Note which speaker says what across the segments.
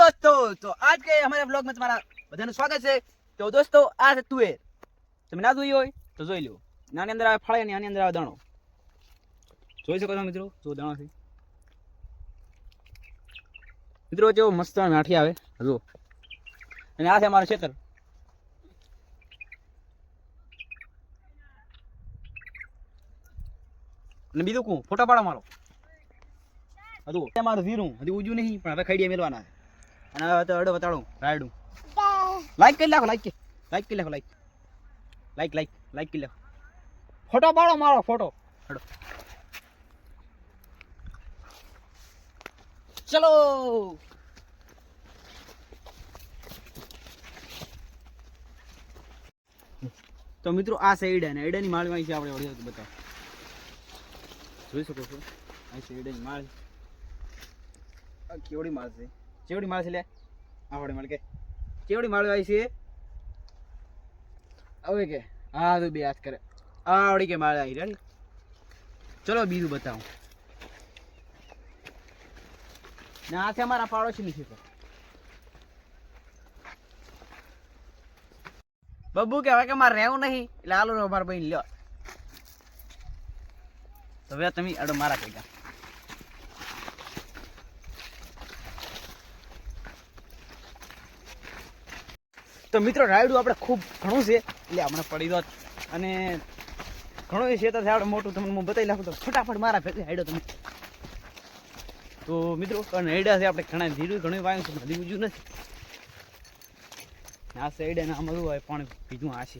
Speaker 1: દોસ્તો, તો આજ કે અમારા વ્લોગમાં તમારા બધાનું સ્વાગત છે. તો દોસ્તો, આ છે તુવેર. તમે ના જોઈ હોય, તો જોઈ લો નાની અંદર આવે ફળે ને આની અંદર આવે દાણો. જોઈ શકો છો મિત્રો, જો દાણો છે. મિત્રો જેવો મસ્ત નાઠી આવે જો અને આ છે અમારું ખેતર. અને બીજું કહું ફોટા પાડો મારો. હતું અમારું ઝીરું, હજી ઉજ્યું નહીં, પણ હવે ખાઈ મેળવાના છે. અને હવે તો અડો બતાડું રાયડું. લાઈક કરી નાખો લાઈક લાઈક કરી નાખો લાઈક લાઈક લાઈક લાઈક કરી નાખો. ફોટો પાડો મારો ફોટો હડો ચલો. તો મિત્રો, આ છે ઈડા ને ઈડાની માળમાં છે આપણે વળી બતાવો. જોઈ શકો છો? આ છે ઈડાની માળ. આ કેવડી માળ છે? કેવડી માળ છે લે. આવડે માળ કે. કેવડી માળ આવી છે. હવે કે, હા, તો બે હાથ કરે. આવડી કે માળ આવી, રેડી? ચલો, બીજું બતાવું. ને છે અમારા પાડોશી નથી તો બબ્બુ હવે કે મારે રહેવું નહીં. એટલે આલો મારા બહેન લ્યો. તો હવે તમે અડો મારા કઈ તો મિત્રો, રાયડું આપણે ખૂબ ઘણું છે. એટલે આપણે પડી દો અને ઘણું એ છે, તો આપણે મોટું તમને હું બતાવી નાખું તો ફટાફટ મારા ભેગે હાઈડો તમે. તો મિત્રો હેડા છે, આપણે ઘણા ધીરું, ઘણું વાયું છે નદી બીજું નથી. આ સાઈડ અને આમાં હોય, પણ બીજું આ છે.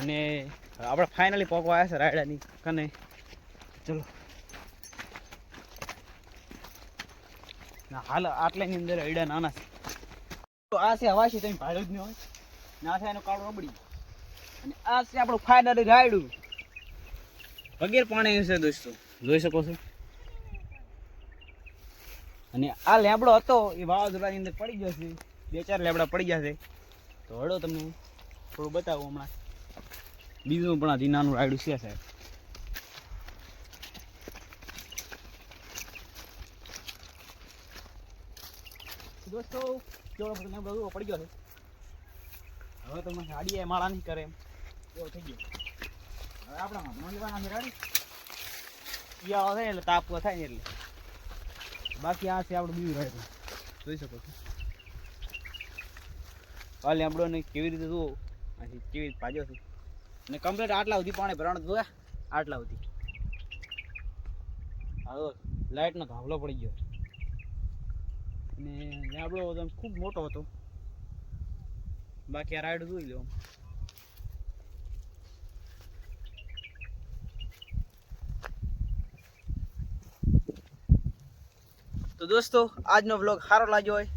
Speaker 1: અને આપણે ફાઇનલી પોકવા આવ્યા છે, રાયડાની. કને? ચલો. હાલ આટલાની અંદર અયડા નાના છે. તો આ છે હવાશી તમે ભાડું જ નહીં હોય. ને આ છે એનો કાળો રબડી. અને આ છે આપણું ફાયદા રાયડું. વગેરે પાણી છે દોસ્તો. જોઈ શકો છો? અને આ લેબડો હતો, એ વાવાઝોડાની અંદર પડી ગયો છે. બે ચાર લેબડા પડી ગયા છે. તો હળો તમને થોડું બતાવું હમણાં. બીજું પણ હજી નાનું રાયડું છે સાહેબ. દોસ્તો કેવડો બધો લેબડો પડી ગયો છે હવે તમે ગાડીએ માળા નહીં કરે એમ. એવો થઈ ગયો. હવે આપણા હમણાં લેવાના છે ગાડી. શિયાળો થાય એટલે તાપ થાય ને એટલે. બાકી આ છે આપણું બીજું રાયડું જોઈ શકો છો. આ લેમડોને કેવી રીતે જુઓ? અહીંથી કેવી રીતે ભાજ્યો છે. અને કમ્પ્લીટ આટલા સુધી પાણી ભરાણ જોયા? આટલા સુધી. લાઇટનો ધાબલો પડી ગયો. અને લેબડો હતો ખૂબ મોટો હતો. બાકી આ રાઈડ જોઈ લો તો દોસ્તો, આજનો વ્લોગ સારો લાગ્યો હોય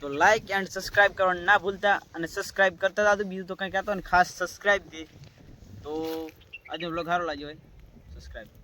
Speaker 1: તો લાઈક એન્ડ સબસ્ક્રાઈબ કરવાનું ના ભૂલતા અને સબસ્ક્રાઈબ કરતા હતા બીજું તો કંઈ કહેતો ને ખાસ સબસ્ક્રાઈબ દે તો આજનો વ્લોગ સારો લાગ્યો હોય સબસ્ક્રાઇબ